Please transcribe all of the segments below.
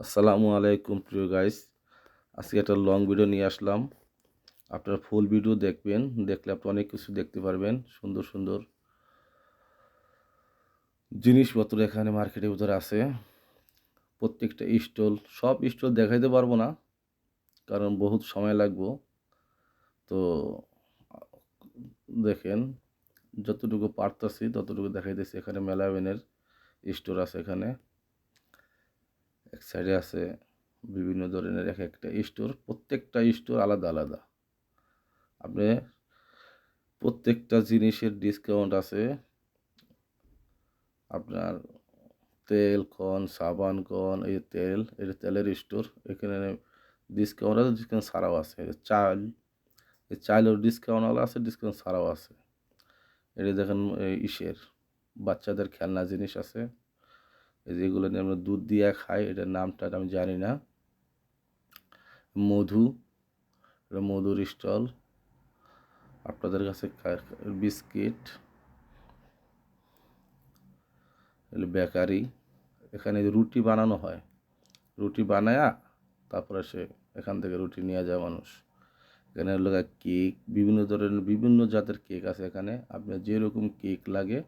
আসসালামু আলাইকুম, প্রিয় গাইস আজকে একটা লং ভিডিও নিয়ে আসলাম। আপনারা ফুল ভিডিও দেখবেন, দেখলে আপনি অনেক কিছু দেখতে পারবেন। সুন্দর সুন্দর জিনিসপত্র এখানে মার্কেটের ভিতরে আছে। প্রত্যেকটা স্টল সব স্টল দেখাইতে পারব না, কারণ বহুত সময় লাগবো। তো, দেখেন, যতটুকু পারতাছি, ততটুকু দেখাইতেছি। এখানে মেলাবেনের স্টোর আছে এখানে। এক সাইডে আছে বিভিন্ন ধরনের এক একটা স্টোর প্রত্যেকটা স্টোর আলাদা আলাদা। আপনি প্রত্যেকটা জিনিসের ডিসকাউন্ট আছে। আপনার তেল, কন, সাবান, কন, এই তেল, এটা তেলের স্টোর এখানে ডিসকাউন্ট আছে ডিসকাউন্ট ছাড়াও আছে। চাল, এই চালের ডিসকাউন্টওয়ালা আছে ডিসকাউন্ট ছাড়াও আছে। এটা দেখেন ইসের বাচ্চাদের খেলনা জিনিস আছে। যেগুলো নিয়ে আমরা দুধ দিয়ে খাই, এটার নামটা আমি জানি না। মধু, এটা মধুর স্টল। আপনাদের কাছে বিস্কিট বেকারি। এখানে রুটি বানানো হয়, রুটি বানায়া তারপরে সে এখান থেকে রুটি নিয়ে যায় মানুষ। এখানে হলো কেক, বিভিন্ন ধরনের, বিভিন্ন জাতের কেক আছে এখানে। আপনার যেরকম কেক লাগে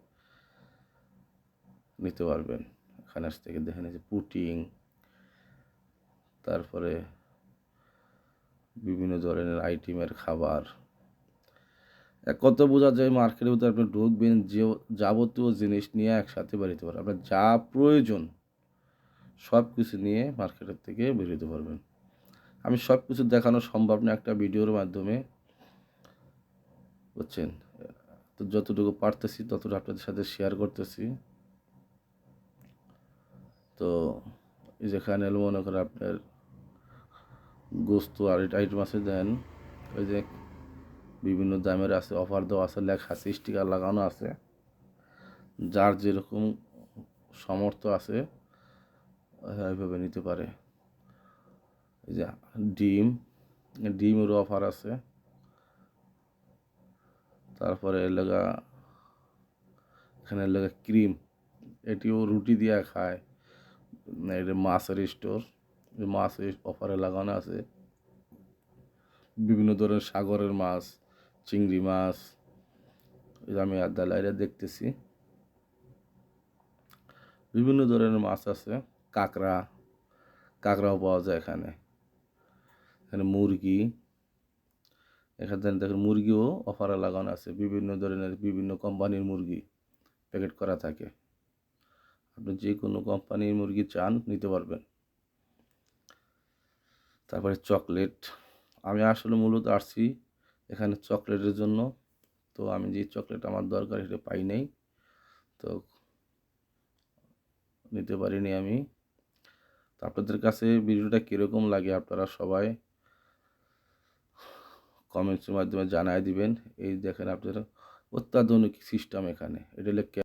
নিতে পারবেন। আস থেকে দেখেন যে পুটিং, তারপরে বিভিন্ন ধরনের আইটেমের খাবার। কথা বোঝা যায় মার্কেটের ভিতরে আপনি ঢুকবেন, যে যাবতীয় জিনিস নিয়ে একসাথে বেরোতে পারেন আপনার যা প্রয়োজন সব কিছু নিয়ে মার্কেটের থেকে বেরোতে পারবেন। আমি সব কিছু দেখানো সম্ভব না একটা ভিডিওর মাধ্যমে, বুঝছেন? তো যতটুকু পারতেছি ততটুকু আপনাদের সাথে শেয়ার করতেছি। তো এই যেখানে মনে করে আপনার গোস্ত আর আইটেম আছে, দেন ওই যে বিভিন্ন দামের আছে, অফার দেওয়া আছে, লেখা আছে স্টিকার লাগানো আছে। যার যেরকম সমর্থ আছে এইভাবে নিতে পারে। এই যে ডিম, ডিমেরও অফার আছে। তারপরে এলাকা এখানে এলাকা ক্রিম, এটিও রুটি দিয়ে খায়। এটা মাছের স্টোর মাছ অফারে লাগানো আছে। বিভিন্ন ধরনের সাগরের মাছ, চিংড়ি মাছ আমি আদালাইরা দেখতেছি। বিভিন্ন ধরনের মাছ আছে, কাঁকড়া, কাঁকড়াও পাওয়া যায় এখানে। এখানে মুরগি, এখানে দেখেন মুরগিও অফারে লাগানো আছে। বিভিন্ন ধরনের বিভিন্ন কোম্পানির মুরগি প্যাকেট করা থাকে। আপনি যে কোনো কোম্পানির মুরগি চান, নিতে পারবেন। তারপরে চকলেট। আমি আসলে মূলত আসছি এখানে চকলেটের জন্য। তো আমি যে চকলেট আমার দরকার সেটা পাই নাই। তো নিতে পারিনি আমি। তো আপনাদের কাছে ভিডিওটা কীরকম লাগে আপনারা সবাই কমেন্টসের মাধ্যমে জানাই দিবেন। এই দেখেন আপনারা অত্যাধুনিক সিস্টেম এখানে। এটা হলে